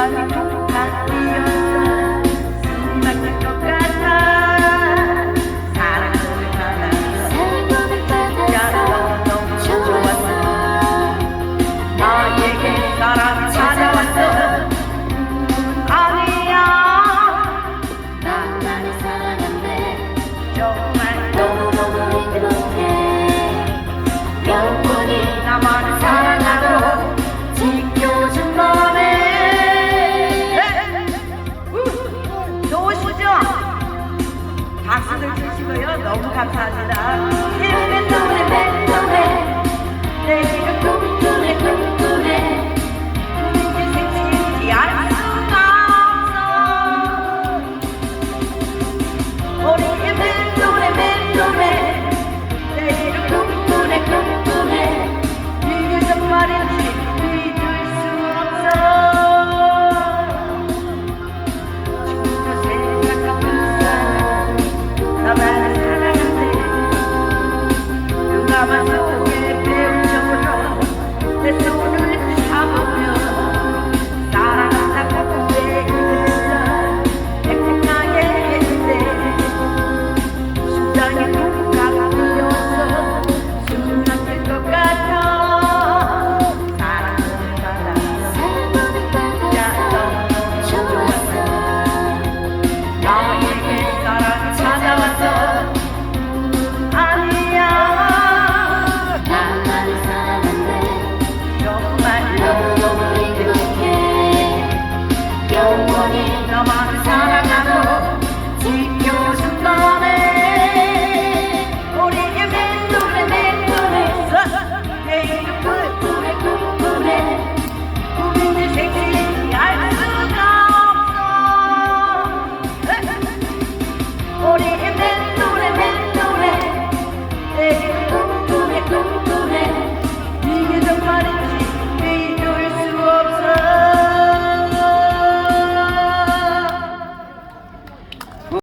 Done. 박수를 주시고요. 너무 감사합니다. no, no. over, over, over.